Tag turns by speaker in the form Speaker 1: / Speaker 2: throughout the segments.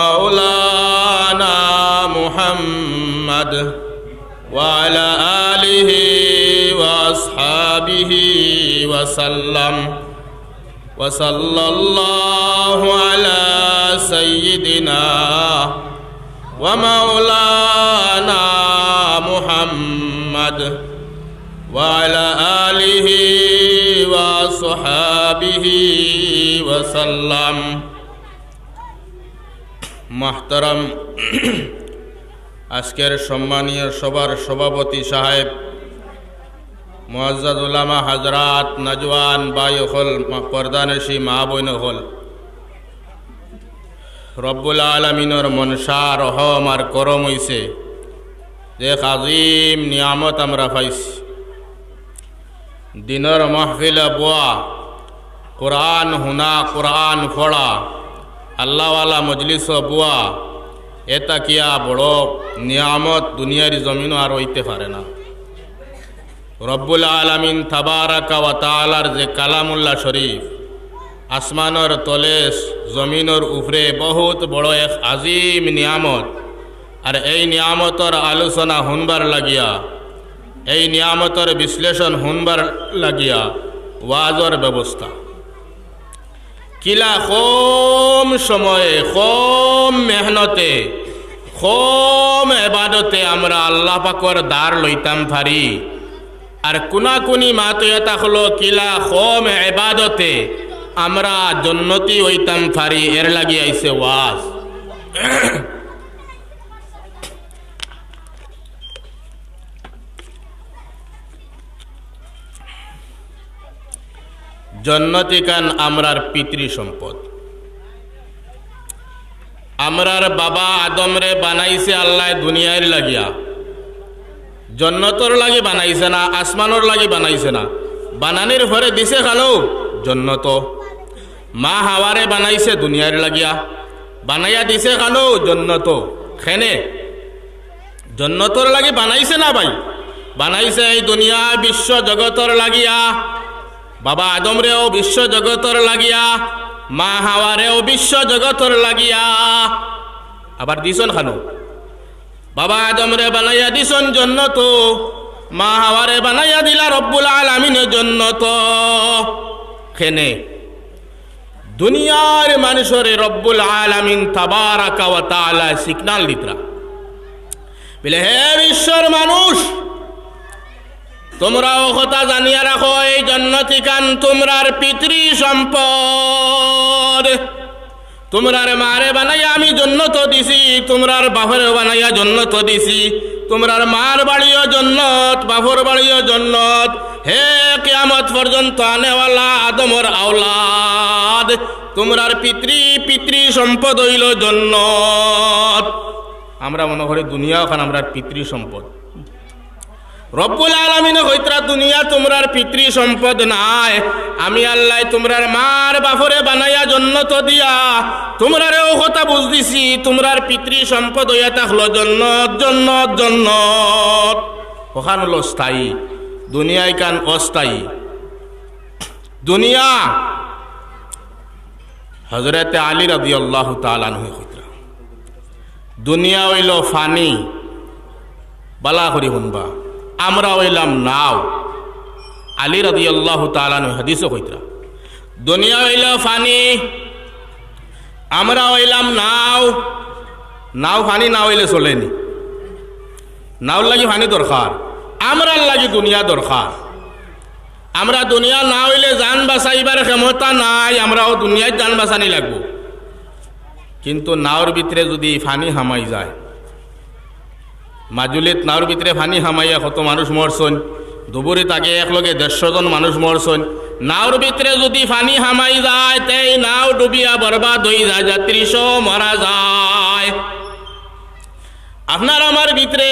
Speaker 1: مولانا محمد وعلى آله وأصحابه وسلم. وصلى الله على سيدنا ومولانا محمد وعلى آله وصحابه وسلم. মাহতারাম। আজকের সম্মানীয় সবার সভাপতি সাহেব মোয়াজ্জাদ উলামা হাজরাত নাজওয়ান বাই হল পর্দানসী মা বইন হল রব্বুল আলমিনর মনসা, রহম আর করম হইছে। যে আজিম নিয়ামত আমরা পাইছি। দিনর মাহফিল বোয়া, কোরআন হুনা, কোরআন ফড়া আল্লাহওয়ালা মজলিস বুয়া, এটা কিয়া বড় নিয়ামত দুনিয়ার জমিনও আর হইতে পারে না। রব্বুল আলমিন থাবারাকা যে কালামুল্লাহ শরীফ, আসমানর তলে জমিনর উপরে বহুত বড় এক আজিম নিয়ামত। আর এই নিয়ামতর আলোচনা শুনবার লাগিয়া, এই নিয়ামতর বিশ্লেষণ শুনবার লাগিয়া ওয়াজর ব্যবস্থা। কিলা কম সময়ে, কম মেহনতে, কম এবাদতে আমরা আল্লাহ পাকর দ্বার লইতাম পারি আর কোনা কুনি মাতো এটা হলো কিলা কম এবাদতে আমরা জন্নতি হইতাম পারি এর লাগিয়ে আইসে ওয়াজ। জন্নতি কান আমরার পিতৃ সম্পদ। আমরার বাবা আদমরে বানাইছে আল্লাহ দুনিয়ার লাগিয়া। জন্নতর লাগি বানাইছে না, আসমানর লাগি বানাইছে না। বানানির ঘরে দিছে খালো জন্নত। মা হাওয়ারে বানাইছে দুনিয়ার লাগিয়া। বানাইয়া দিছে খালো জন্নত। খেনে। জন্নতর লাগি বানাইছে না ভাই? বানাইছে এই দুনিয়া, বিশ্ব জগতর লাগিয়া। বাবা আদমরেও বিশ্ব জগতর লাগিয়া, মা হাওয়ারেও বিশ্ব জগতর লাগিয়া। আবার দিছন খানো। বাবা আদমরে বানাইয়া দিছন জন্য তো, মা হাওয়ারে বানাইয়া দিলা রব্বুল আলমিনের জন্য তো। খেনে, দুনিয়ার মানুষরে রব্বুল আলামিন তাবারাকা ওয়া তাআলা সিগনাল দিতরা। বলে, হে বিশ্বর মানুষ তোমরাও কথা জানিয়া রাখো, এই জন্নতি কান তোমরার পিতৃ সম্পদ। তোমরার মারে বানাইয়া আমি জন্নত দিছি, তোমরার বাপরে বানাইয়া জন্নত দিছি, তোমরার মার বাড়িও জন্নত, বাপর বাড়িও জন্নত। হে কিয়ামত পর্যন্ত আনেওয়ালা আদমর আওলাদ, তোমরার পিতৃ পিতৃ সম্পদ হইল জন্নত। আমরা মনে করি দুনিয়া ওখান আমরা পিতৃ সম্পদ। রব্বুল আলমিন হইতরা দুনিয়া তোমরার পিতৃ সম্পদ নাই। আমি আল্লাহ তোমরার মার বাফরে বানাইয়া জন্নত দিয়া তোমরারেও কথা বুঝ দিছি তোমরার পিতৃ সম্পদ হইয়া থাকল জন্নত জন্নত জন্নত। ওখান হলো স্থায়ী। দুনিয়ায় কান অস্থায়ী। দুনিয়া হজরতে আলী রদি আল্লাহ তালানহ হইতরা। দুনিয়া হইল ফানি বালা করি শুনবা আমরা হইলাম নাও। আলী রাদি আল্লাহ তালানু হাদিসও হইতরা দুনিয়া হইল ফানি, আমরা হইলাম নাও। নাও ফানি, না হইলে চলেনি। নাওর লাগি ফানি দরকার, আমরার লাগি দুনিয়া দরকার। আমরা দুনিয়া না হইলে যান বাঁচাইবার ক্ষমতা নাই, আমরাও দুনিয়ায় যান বাঁচানি লাগবো। কিন্তু নাওর ভিতরে যদি ফানি হামাই যায় মাজুলিত নাওর ভিতরে ফানি হামাইয়া কত মানুষ মরছন দুবুরি তাকে একলগে দেড়শো জন মানুষ মরছন নাওর ভিতরে যদি ফানি হামাই যায়, তেই নাও ডুবিয়া বরবাদ হয়ে যায় যাত্রীশো মারা যায়। আপনার আমার ভিতরে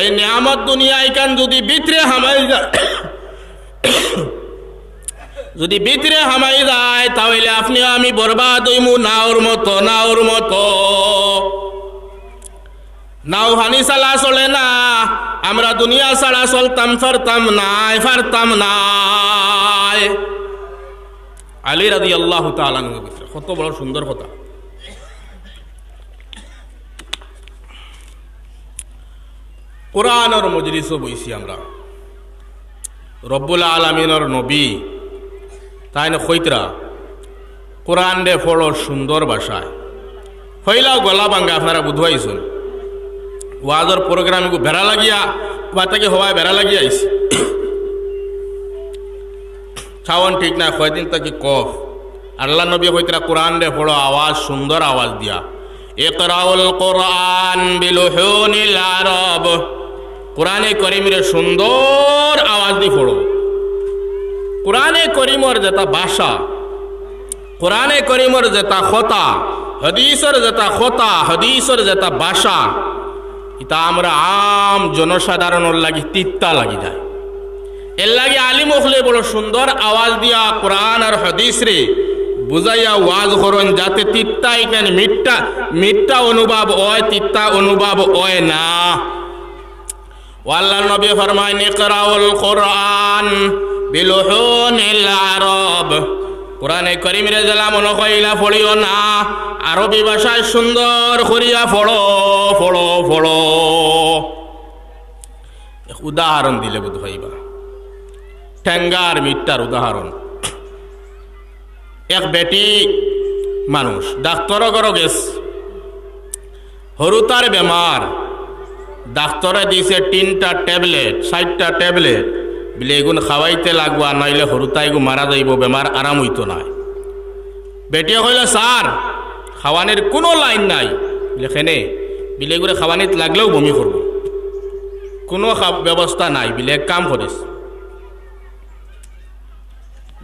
Speaker 1: এই নিয়ামত দুনিয়ায় কান যদি ভিতরে হামাই যায়, যদি ভিতরে হামাই যায়, তাহলে আপনি আমি বরবাদ হইমু নাওর মতো নাওর মতো। নাওহানি সালা চলে না, আমরা দুনিয়া সালা চলতাম, ফারতাম নাই ফারতাম নাই। আলী রাজি আল্লাহ কত বড় সুন্দর কথা। কোরআনর মজলিসও বইছি আমরা। রব্বুল আলমিনর নবী, তাই না খৈতরা? কোরআন দে ফড় সুন্দর ভাষায়। হইলাও গলা ভাঙ্গা, আপনারা বুধুয়াইছুন ওয়াজর প্রোগ্রাম বেড়া লাগিয়া বাতাকে হওয়ায় বেড়া লাগিয়া আইসি খাওয়ান ঠিক না, কয়দিন তাকে কফ। আল্লাহ নবী হইতরা কোরআন রে পড়ো আওয়াজ, সুন্দর আওয়াজ দিয়া। ইকরাউল কোরআন বিলুহুনিল আরব। কোরআনে করিমের সুন্দর আওয়াজ দি পড়ো। কোরআনে করিমর যেটা ভাষা, কোরআনে করিমর যেটা খতা হদিসর যেটা খতা হদিসর যেটা ভাষা এটা আমরা আম জনসাধারণের লাগি তিত্তা লাগি যায়। এর লাগে আলিম হলে বড় সুন্দর আওয়াজ দিয়া কোরআন আর হদিস রে বুঝাইয়া ওয়াজ করন যাতে তিত্তা এখানে মিট্টা মিট্টা অনুভব হয়, তিত্তা অনুভব হয় না। ওয়াল্লাহ নবী ফরমায় নিকরাউল কোরআন বিলুহুনিল আরব। কোরআনে করিম রে জেলা মনে কইলা ফড়িও না। আরবি ভাষায় সুন্দর করিয়া ফড়ো ফড়ো ফড়ো উদাহরণ দিলে বোধ হইবা ঠেঙ্গার মিট্টার উদাহরণ। এক বেটি মানুষ ডাক্তর ঘর গেছ হরুতার বেমার। ডাক্তরে দিছে তিনটা ট্যাবলেট ষাটটা ট্যাবলেট। বলে এগুন খাওয়াইতে লাগবা নইলে হরুতা এগু মারা যাইব, বেমার আরাম হইতো নাই। বেটিয়ে কইলে, স্যার, খাওয়ানির কোনো লাইন নাই। লেখেনে বিলে এগুলো খাওয়ানিত লাগলেও বমি করব। কোনো ব্যবস্থা নাই, বিলে কাম করিস।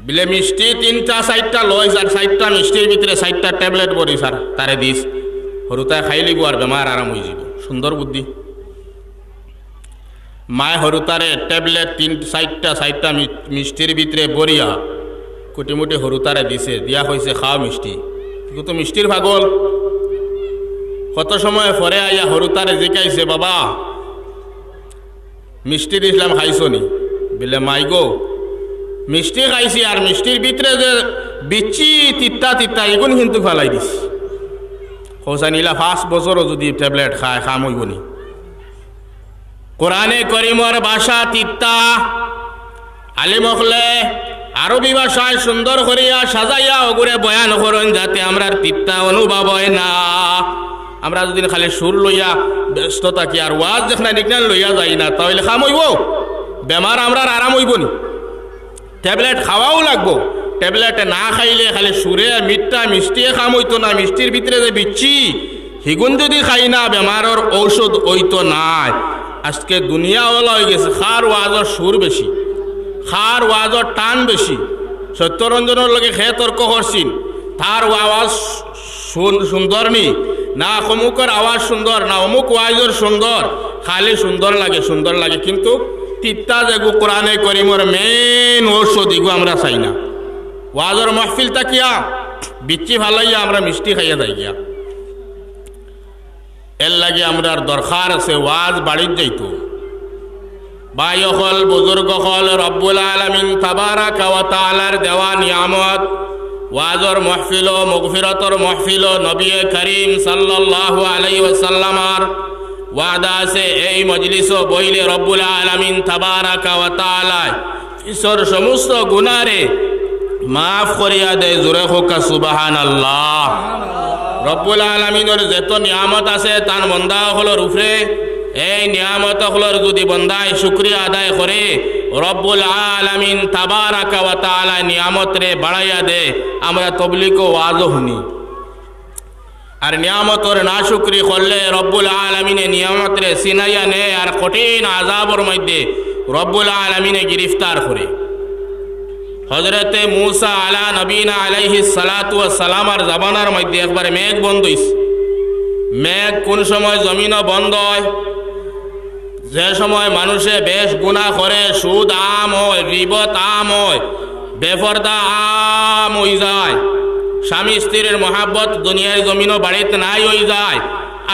Speaker 1: বিলে মিষ্টি তিনটা, চারটা লয় আর চারটা মিষ্টির ভিতরে চারটা ট্যাবলেট বলি স্যার তারে দিস। হরুতায় খাই লিব আর বেমার আরাম হয়ে যাব সুন্দর বুদ্ধি। মায় হরুতারে ট্যাবলেট তিন চারটা চারটা মিষ্টির ভিতরে বরিয়া কুটিমুটি হরুতারে দিছে, দিয়া হয়েছে খাওয়া মিষ্টি। কিন্তু মিষ্টির ভাগল কত সময় পরে আইয়া হরুতারে জিকাইছে, বাবা? মিষ্টি দিছিলাম খাইছো নি বলে, মাই গো, মিষ্টি খাইছি আর মিষ্টির ভিতরে যে বিচি তিত্তা তিত্তা এগুন কিন্তু ফেলাই দিস খোসা নিলা, পাঁচ বছরও যদি ট্যাবলেট খায় খাম হইব নি কোরআনে করিমর ভাষা তিত্তা আলিমখলে আরবি ভাষায় সুন্দর করিয়া সাজাইয়া ওগুরে বয়ান করুন যাতে আমরা তিত্তা অনুভব হয় না। আমরা যদি খালি সুর লইয়া ব্যস্ত থাকি আর ওয়াজ যেখানে নিকনান লইয়া যাই না, তাহলে খাম হইব? বেমার আমরা আরাম হইব নি। ট্যাবলেট খাওয়াও লাগবো। ট্যাবলেট না খাইলে খালি সুরে মিঠা মিষ্টিয়ে খাম হইতো না, মিষ্টির ভিতরে যে বিচ্ছি, হিগুন যদি খাই না, বেমারের ঔষধ হইতো নাই। আজকে দুনিয়া ওলা হয়ে গেছে, খার ওয়াজর সুর বেশি, খার ওয়াজর টান বেশি। সত্যরঞ্জনের লগে খে তর্ক করছিন, তার আওয়াজ সুন- সুন্দর নি? না অমুকের আওয়াজ সুন্দর, না অমুক ওয়াজর সুন্দর, খালি সুন্দর লাগে সুন্দর লাগে। কিন্তু তিত্তা যেগু কোরআনে করিমর মেন ঔষধ এগু আমরা চাই না। ওয়াজর মাহফিল তাকিয়া বিচ্ছি ভালাইয়া আমরা মিষ্টি খাইয়া যাই গিয়া এর লাগে আমরার দরকার আছে, ওয়াজ বাড়ির যাইতো। ভাই হল বুজুর্গ হল রব্বুল আলমিন তাবারা কাওয়া তালার দেওয়া নিয়ামত, ওয়াজর মহফিল, মুগফিরতর মহফিল, নবী করিম সাল্লাল্লাহু আলাই ওয়াসাল্লামার ওয়াদা আছে, এই মজলিস বইলে রব্বুল আলমিন তাবারা কাওয়া তালায় ঈশ্বর সমস্ত গুনারে মাফ করিয়া দেয়, জোরে হোকা সুবাহান আল্লাহ রব্বুল আলমিনের যত নিয়ামত আছে, তার বন্দা হলর উপরে এই নিয়ামত হলর যদি বন্দায় শুক্রিয়া আদায় করে, রব্বুল আলমিন ওয়া তাআলা নিয়ামত রে বাড়াইয়া দে, আমরা তবলিক ওয়াজ শুনি। আর নিয়ামতর না শুক্রি করলে রব্বুল আলমিনে নিয়ামত রে সিনাইয়া নে আর কঠিন আজাবর মধ্যে রব্বুল আলমিনে গ্রেফতার করে। হজরতে মুসা আলা নবীনা আলাইহি সালাতু সালামার জামানার মধ্যে একবার মেঘ বন্ধ হইছে। মেঘ কোন সময় জমিনও বন্ধ হয়, যে সময় মানুষে বেশ গুণা করে, সুদ আম হয়, রিবত আম হয়, বেফরদা আম হয়ে যায়, স্বামী স্ত্রীর মহাব্বত দুনিয়ার জমিনও বাড়িতে নাই হয়ে যায়,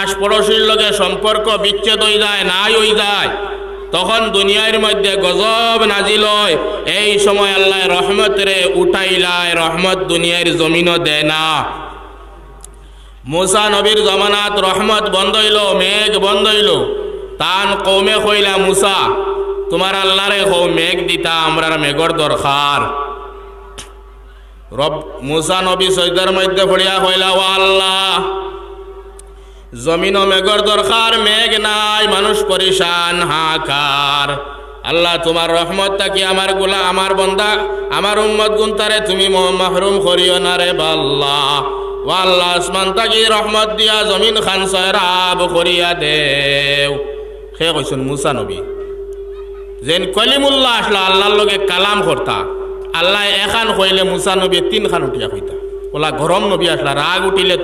Speaker 1: আশপড়শির লগে সম্পর্ক বিচ্ছেদ হয়ে যায়, নাই হয়ে যায়। তখন দুনিয়ার মধ্যে গজব নাজিল এই সময় আল্লাহ রহমত রে উঠাইলায়, রহমত দুনিয়ার জমিনও দেয় না। মুসা নবীর জমানাত রহমত বন্ধ হইল, মেঘ বন্ধ হইল। তান কৌমে কইলা, মুসা, তোমার আল্লাহরে হও মেঘ দিতা, আমরার মেঘর দরকার। রব, মুসা নবী সৈদার মধ্যে পড়িয়া কইলা, ও আল্লাহ জমিন মেঘর দরকার মেঘ নাই, মানুষ পরিশান হাকার আল্লাহ, তোমার রহমত তাকি আমারগুলা, আমার বন্দা, আমার উম্মত গুন্তারে তুমি মাহরুম করিও না রে বাল্লা। ও আল্লাহ আসমান তাকি রহমত দিয়া, জমিন খান সয়রাব করিয়া দেও। সে কইসুন, মুসা নবী, যেন কলিমুল্লাহ আসলা, আল্লাহর লগে কালাম করতা। আল্লাহ এখান কইলে মুসা নবী তিন খান উঠিয়া কইতা। ওলা গরম নবী আসলা, রাগ উঠিলে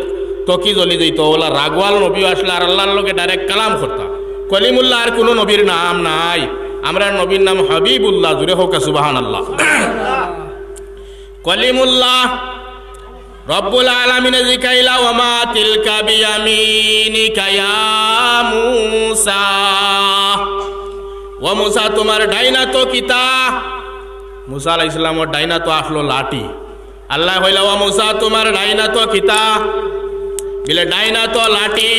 Speaker 1: তকি জ্বলি যাইত ওলা রাগওয়াল নবী আসলা আর আল্লাহর লোকে ডাইরেক্ট কালাম করতা। কলিমুল্লাহ আর কোনো নবীর নাম নাই। আমরা নবীর নাম হাবিবুল্লাহ জুড়ে হোক সুবাহান আল্লাহ কলিমুল্লাহ, রব্বুল আলমিনে জিকাইলা ওমা তিলকা বিয়ামিনিকা ইয়া মুসা। ও মুসা, তোমার ডাইনা তো কিতা? মুসা আলাহ ইসলামর ডাইনা তো আসলো লাঠি। আল্লাহ হইলা ও মুসা, তোমার ডাইনা তো কিতা? বিলে ডাইনা তো লাঠি।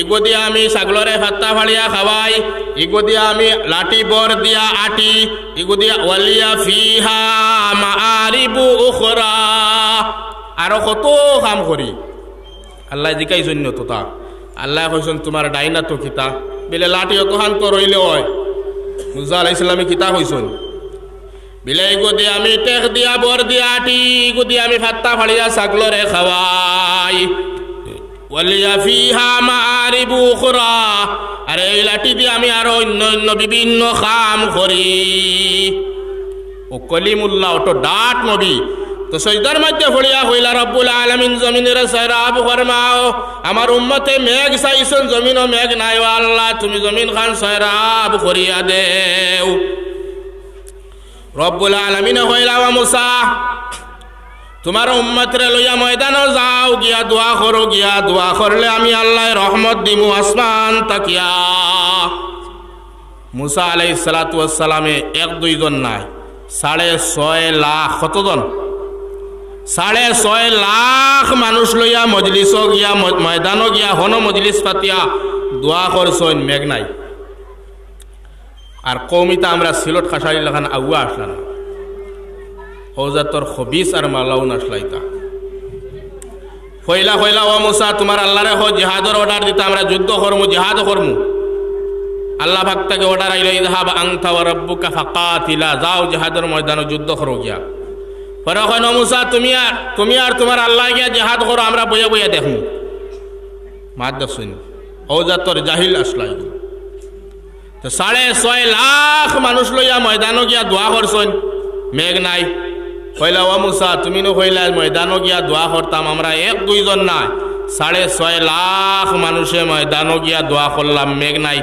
Speaker 1: ইগো আমি ছাগলরে ফাত্তা ফাড়িয়া খাওয়াই। ইগো আমি লাঠি বর দিয়া আটি। ইগো ওয়ালিয়া ফিহা মাআরিবু উখরা। আরও কত কাম করি। আল্লাহ জিকাই জন্য তো তা। আল্লাহ কইছেন তোমার ডাইনা তো কিতা? বিলে লাঠি অত শান্ত রইলে হয়। মুসা আলাহ ইসলামে কিতা কইছেন বিলাই গুদি আমি টেক দিয়া বর দিয়া আটি। গুদি আমি ফাত্তা ফাড়িয়া ছাগলরে খাওয়াই। আর এই লাঠি দিয়ে আমি আরও অন্য অন্য বিভিন্ন কাম করি। ও কলিমুল্লাহ ওটো ডাট নবী। তো সৈদার মধ্যে ফড়িয়া হইলা রব্বুল আলমিন, জমিনের সৈরাব ফরমাও। আমার উম্মতে মেঘ চাইছেন জমিনও মেঘ নাই। আল্লাহ, তুমি জমিন খান সৈরাব করিয়া দেও। রব্বুল আলমিনে হইলা মুসা তোমার উম্মতরে লইয়া ময়দানে যাও, গিয়া দোয়া করো, গিয়া দোয়া করলে আমি আল্লাহ রহমত দিমু, আসমান তাকিয়া। মুসা আলাই সালাতামে এক দুইজন নাই, সাড়ে ছয় লাখ, কতজন? সাড়ে ছয় লাখ মানুষ লইয়া মজলিস গিয়া, ম- ময়দানও গিয়া হন মজলিস পাতিয়া, দোয়া করছেন, মেঘ নাই। আর কৌমিতা আমরা সিলট খাসারি লেখান আগুয়া আসলা না হৌজাতর খবিস আর মালাউন আসলাইতা। হইলা হইলা ও মুসা, তোমার আল্লাহরে হো জিহাদর অর্ডার দিতা আমরা যুদ্ধ করমু, জিহাদ করমু। আল্লাহ ভক্তকে অর্ডার আইল, ইদহাব আংথা ওয়া রাব্বুকা যাও জিহাদের ময়দানে যুদ্ধ করো গিয়া। পরে হয় মুসা, তুমি আর তুমি আর তোমার আল্লাহ গিয়া জিহাদ করো, আমরা বইয়া বইয়া দেখমু। মাত দেখছুন? হৌজাতর জাহিল আসলাই। তো সাড়ে ছয় লাখ মানুষ লইয়া ময়দানও গিয়া দোয়া করছেন। মেঘ নাই। কইলা, ও মুসা তুমি নো কইলা, ময়দানও গিয়া দোয়া করতাম, আমরা এক দুইজন নাই। সাড়ে ছয় লাখ মানুষে ময়দানও গিয়া দোয়া করলাম, মেঘ নাই।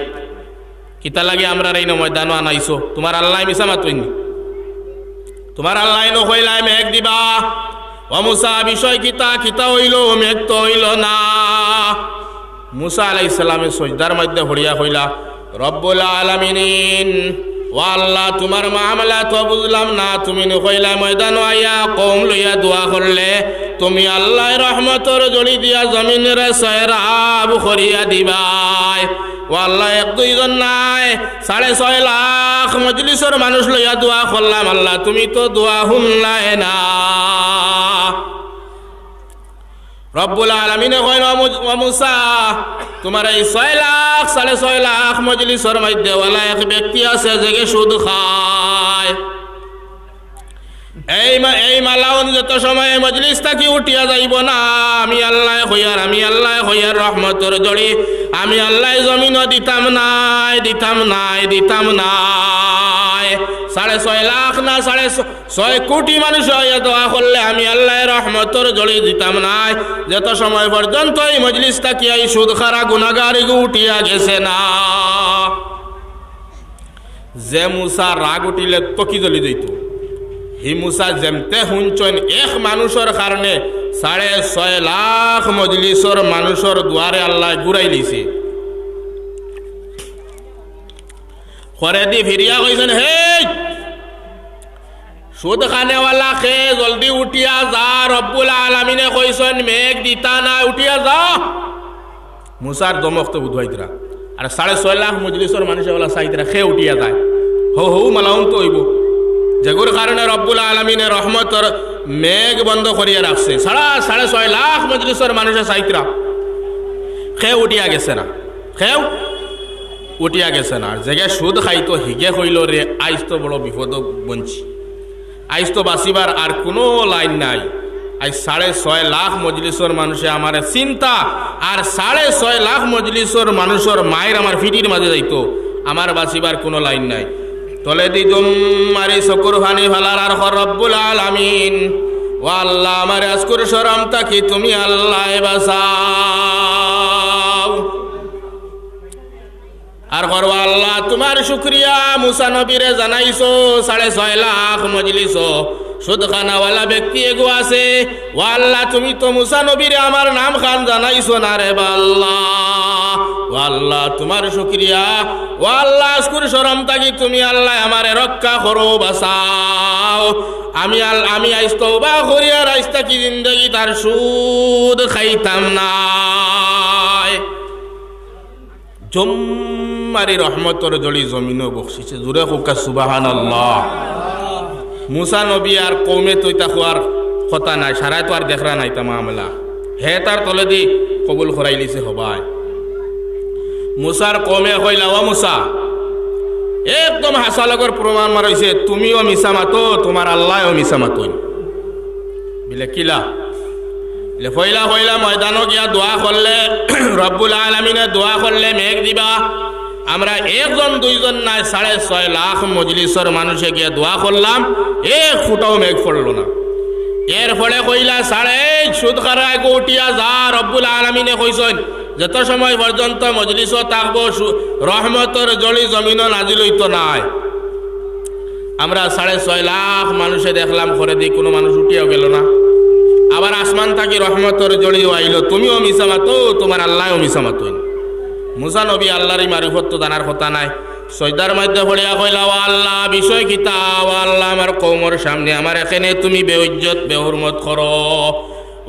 Speaker 1: কিতা লাগে আমরা এই ময়দানও আনাইছো? তোমার আল্লাহ মিশা মাতুইনি। তোমার আল্লাহ নো কইলা, মেঘ দিবা। ও মুসা, বিষয় কিতা কিতা হইল, মেঘ তো হইল না। মুসা আলাই ইসলামের সজদার মধ্যে হরিয়া হইলা রব্বুল আলমিন ও আল্লাহ তোমার মামলা তো বুঝলাম না। তুমি নকইলা ময়দান আইয়া কম লইয়া দোয়া করলে, তুমি আল্লাহ রহমতর জড়ি দিয়া জমিনের সয়রাব করিয়া দিবাই। ও আল্লাহ এক দুইজন নাই, সাড়ে ছয় লাখ মজলিসর মানুষ লইয়া দোয়া করলাম। আল্লাহ, তুমি তো দোয়া শুনলাই না। রব্বুল আলমিনে কইন মুসা তোমার এই ছয় লাখ, সাড়ে ছয় লাখ মজলিসর মধ্যে ওলা এক ব্যক্তি আছে যে সুদ খায়। এই এই মালাউন যত সময় মজলিস থাকি উঠিয়া যাইব না। আমি আল্লাহ হইয়ার আমি আল্লাহ হইয়ার রহমতর জড়ি। আমি আল্লাহ জমিন দিতাম নাই দিতাম নাই দিতাম নাই। সাড়ে ছয় লাখ না সাড়ে ছয় কোটি মানুষ হইয়া দোয়া করলে আমি আল্লাহ রহমতর জড়ি দিতাম নাই। যত সময় পর্যন্ত এই মজলিস থাকি এই সুদ খারা গুণাগারি উঠিয়া গেছে না। যে মুসা রাগ উঠিলে তকি জ্বলি দিত হি মুসা, যেমতে শুনছেন এক মানুষের কারণে সাড়ে ছয় লাখ মজলিসর মানুষের দুয়ারে আল্লাহ ঘুরাই লিছে করে দি ফিরিয়া কইছেন হে সুদ খানেওয়ালা খে জলদি উঠিয়া যা রব্বুল আলমিনে কইছেন মেঘ দিতা না উঠিয়া যা। মুসার দমক তো বুধবাইতরা আর সাড়ে ছয় লাখ মজলিসর মানুষে বলা সাইতরা খেয়ে উঠিয়া যায়। হৌ হৌ মালাউন তো হইব। যেগুর কারণে রব্বুল আলমিনের রহমতর মেঘ বন্ধ করিয়া রাখছে। সাড়া সাড়ে ছয় লাখ মজলিসর মানুষের সাইতরা খেয়ে উঠিয়া গেছে না। খেয়েও উঠিয়া গেছে না। জেগে সুদ খাইতো, হিগে হইল রে আইস তো বড় বিপদ বঞ্চি। আইস তো বাঁচিবার আর কোনো লাইন নাই। আজ সাড়ে ছয় লাখ মজলিসর মানুষে আমার চিন্তা, আর সাড়ে ছয় লাখ মজলিসর মানুষের মায়ের আমার ফিটির মাঝে যাইতো। আমার বাঁচিবার কোনো লাইন নাই। তলে দি তুম মারি চকুর ভানি ভালার আর হরবুল আলামিন। ও আল্লাহ আমার আজকুর সরম তাকি তুমি আল্লাহ বাসাও আর করো আল্লাহ, তোমার শুক্রিয়া মুসা নবীরে জানাইছো, সাড়ে ছয় লাখ মজলিস। সুদখানাওয়ালা ব্যক্তি এগো আছে। ও আল্লাহ, তুমি তো মুসা নবীরে আমার নাম খান জানাইছো না রে বা আল্লাহ। ও আল্লাহ, তোমার শুক্রিয়া। ও আল্লাহ, আজকুর সরম তাকি তুমি আল্লাহ আমারে রক্ষা করো বাসাও আমি আল, আমি আইস তওবা করিয়া রাইস্তা কি জিন্দগি তার সুদ খাইতাম না। জম্মারি রহমতর জলি জমিনও বকশিছে। জোরে কোকা সুবাহান আল্লাহ মুসা নবী আর কৌমে তৈ তা খোয়ার কথা নাই সারাই তো আর দেখরা নাই তা মামলা। হে তার তলে দি কবুল করাই লিছে হবাই। মুসার কমে হইলা ও মুসা একদম হাসালগর প্রমাণ মারাইছে তুমিও মিশা মাতো তোমার আল্লাহও মিশা মাতোই। বিলে কিলা বলে, ফইলা ফইলা ময়দানও গিয়া দোয়া করলে রব্বুল আলমিনে দোয়া করলে মেঘ দিবা আমরা একজন, দুইজন নাই সাড়ে ছয় লাখ মজলিসর মানুষে গিয়ে দোয়া করলাম, এক ফুটাও মেঘ পড়ল না। এর ফলে কইলা, সাড়ে সুদ খারায় উঠিয়া যা রব্বুল আলমিনে কইসন যত সময় পর্যন্ত মজলিসও থাকব রহমতর জলি জমিন নাজিল হইতো নাই। আমরা সাড়ে ছয় লাখ মানুষে দেখলাম করে দিই কোনো মানুষ উঠিয়াও গেল না। আবার আসমান থাকি রহমতর জড়িয়ে আইল, তুমিও মিশা মাতো তোমার আল্লাহও মিশা মাতো মুসা নবী আল্লাহরই মারিফত তো জানার কথা নাই। সৈদার মধ্যে পড়িয়া কইলা আল্লাহ, বিষয় কিতা আল্লাহ, আমার কৌমর সামনে আমার এখানে তুমি বেউজ্জত, বেহুরমত করো।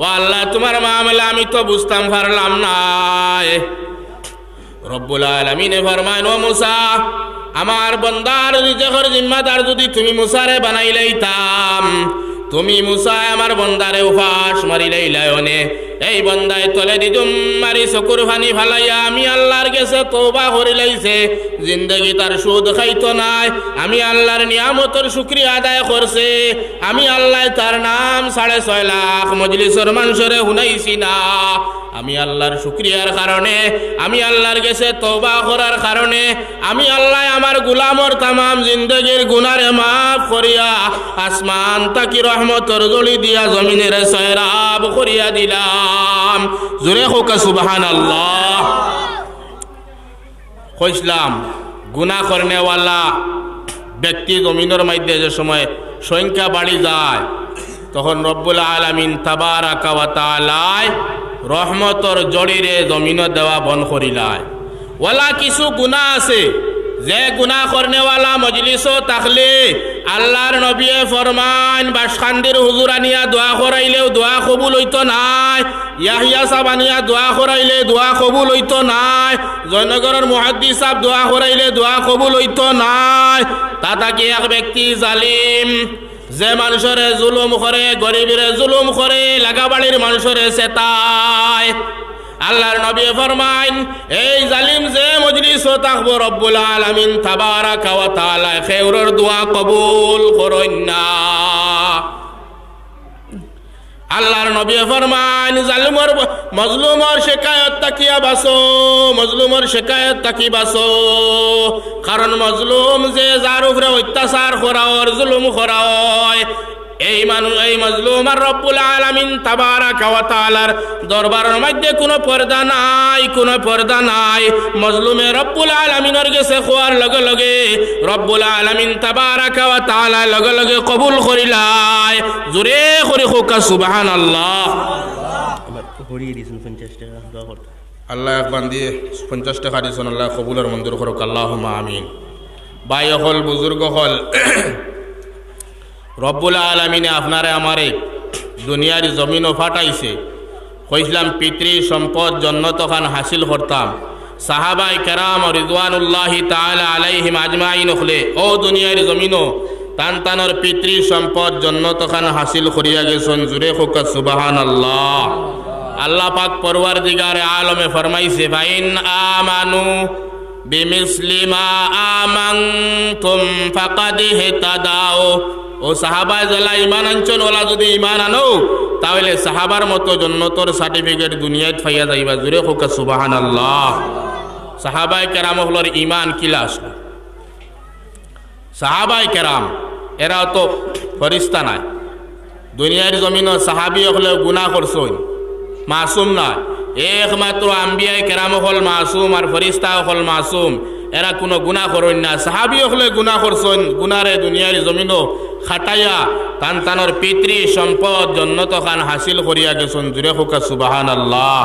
Speaker 1: ও আল্লাহ, তোমার মামলা আমি তো বুঝতাম পারলাম নাই। রব্বুল আলমিনে ফরমান ও মুসা, আমার বন্দার রিজেকর জিম্মাদার যদি তুমি মুসারে বানাইলেইতাম, তুমি মুসা আমার বন্দারে উপাস মারিলেইলায়নে এই বন্দায় তলে দিদুম মারি চকুর ফানি ফালাইয়া আমি আল্লাহর গেছে তৌবা করিলাইছে জিন্দগি তার সুদ খাইতো নাই, আমি আল্লাহর নিয়ামতর শুক্রিয়া আদায় করছে। আমি আল্লাহ তার নাম সাড়ে ছয় লাখ মজলিসর মানুষরে শুনাইছি না। আমি আল্লাহর শুক্রিয়ার কারণে, আমি আল্লাহর গেছে তৌবা করার কারণে, আমি আল্লাহ আমার গুলামর তামাম জিন্দগির গুনারে মাফ করিয়া, আসমান তাকি রহমতর জলি দিয়া জমিনের সয়রাব করিয়া দিলাম জোরে হোকা সুবাহান আল্লাহ কইসলাম গুনা করনেওয়ালা ব্যক্তি জমিনের মধ্যে যে সময় সংখ্যা বাড়ি যায়, তখন রব্বুল আলমিন তাবার আকাওয়াতালায় রহমতর জড়িরে জমিন দেওয়া বন করিলায়। ওলা কিছু গুণা আছে যে গুণা করনেওয়ালা মজলিসও থাকলে আল্লাহর নবিয়ে ফরমান বাসখান্দির হুজুর আনিয়া দোয়া করাইলেও দোয়া কবুল হইতো নাই। ইয়াহিয়া সাহ আনিয়া দোয়া করাইলে দোয়া কবুল হইতো নাই। জয়নগরের মুহাদ্দি সাহ দোয়া করাইলে দোয়া কবুল হইতো নাই। কি এক ব্যক্তি জালিম, যে মানুষরে জুলুম করে, গরিবরে জুলুম করে, লাগাবাড়ির মানুষরে সেতায়। আল্লাহর নবী ফরমাইন, এই জালিম যে মজলিস থাকব রব্বুল আলামিন তাবারাকা ওয়া তাআলা, খেউরের দোয়া কবুল করুন না। আল্লাহর নবী ফরমান জালিমর মজলুমর শেকায়ত তাকিয়া বাসো মজলুমর শেকায়ত তাকি বাসো? কারণ মজলুম যে উপরে অত্যাচার করা হয় জুলুম করা হয়। এই মানুষ এই মজলুম আর রব্বুল আলামিন তাবারাকা ওয়া তাআলার দরবারের মধ্যে কোনো পর্দা নাই কোনো পর্দা নাই। মজলুমে রব্বুল আলামিনের গেছে খোয়ার লগে লগে রব্বুল আলামিন তাবারাকা ওয়া তাআলা লগে লগে কবুল করিলাই। জোরে করে
Speaker 2: টাকা দোয়া করতে।
Speaker 1: আল্লাহ একবার দিয়ে পঞ্চাশ টাকা দিয়েছেন আল্লাহ কবুলের মন্দির করুক আল্লাহ আমিন। বাই হল বুজুর্গ হল রব্বুল আলমিনে আপনারে আমারে দুনিয়ার জমিনও ফাটাইছে। কইসলাম, পিতৃ সম্পদ জন্নত খান হাসিল করতাম। সাহাবাই কেরাম রিদওয়ানুল্লাহি তাআলা আলাইহিম আজমাইন হলে ও দুনিয়ার জমিনও তান তানর পিতৃ সম্পদ জন্য তখন হাসিল করিয়া গেছেন, জুরে হোক সুবাহান আল্লাহ আল্লাহ পাক পরওয়ার দিগারে আলমে ফরমাইছে ভাইন আমানু বিমিসলিমা আমানতুম ফাকাদ হেতাদাও ও সাহাবায় জলা ইমান আনছন ওলা যদি ইমান আনো তাহলে সাহাবার মতো জন্নতর সার্টিফিকেট দুনিয়ায় ফাইয়া যাইবা। জুরে হোক সুবাহান আল্লাহ সাহাবাই কেরাম হলর ইমান কিলা আসলো সাহাবাই কেরাম এরাও তো ফরিস্তা নাই। দুনিয়ার জমিন সাহাবি হলে গুণা করছই মাসুম নয় একমাত্র আম্বিয়াই কেরাম হল মাসুম আর ফরিস্তা হল মাসুম। এরা কোনো গুণা করেন না। সাহাবি হলে গুণা করছেন, গুণারে দুনিয়ার জমিন খাটাইয়া তান তানর পিতৃ সম্পদ জন্নত খান হাসিল করিয়া গেছেন। জুরে হোকা সুবাহান আল্লাহ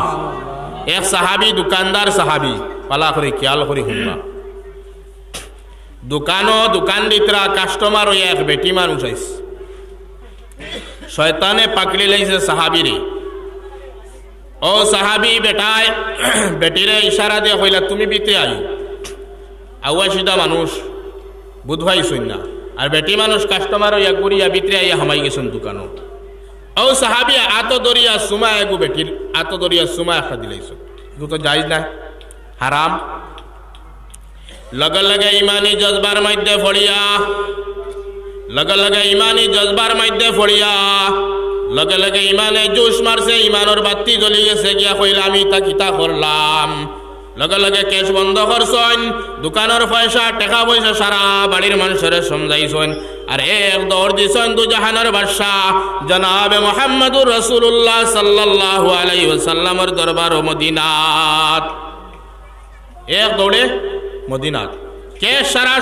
Speaker 1: এক সাহাবি দোকানদার সাহাবি, পালা করে খেয়াল করে শুনবা দোকানও দোকান দিতরা কাস্টমার ওই এক বেটি মানুষ আইস শয়তানে পাকড়ি লাইছে সাহাবিরে ও সাহাবি বেটায় বেটিরে ইশারা দিয়ে কইলা, তুমি বিতে আই আউয়া সিধা মানুষ বুধভাই না আর বেটি মানুষ কাস্টমার এক গুড়িয়া বিতরে আইয়া হামাই গেছেন দোকানও ও সাহাবি, আত দরিয়া সুমা এগু বেটির, আত দরিয়া সুমা একটা দিলাইছ এগু তো যাই না, হারাম। লগে লগে ইমানি জজবার মধ্যে ফড়িয়া লগে লগে ইমানি জজবার মধ্যে ফড়িয়া লগে লগে ইমানে জুস মারছে, ইমানোর বাতি জ্বলি গেছে গিয়া কইলা আমি তা কিতা করলাম। লগে লগে কেস বন্ধ করছেন দোকানের পয়সা, টাকা পয়সা সারা বাড়ির মানুষের সমজাইছেন আর এক দৌড় দিছেন দু জাহানের বাদশাহ জনাবে মোহাম্মদুর রসুল্লাহ সাল্লাল্লাহু আলাইহি ওয়াসাল্লামের দরবার ও মদিনাত। এক দৌড়ে মদিনাত। কে সারা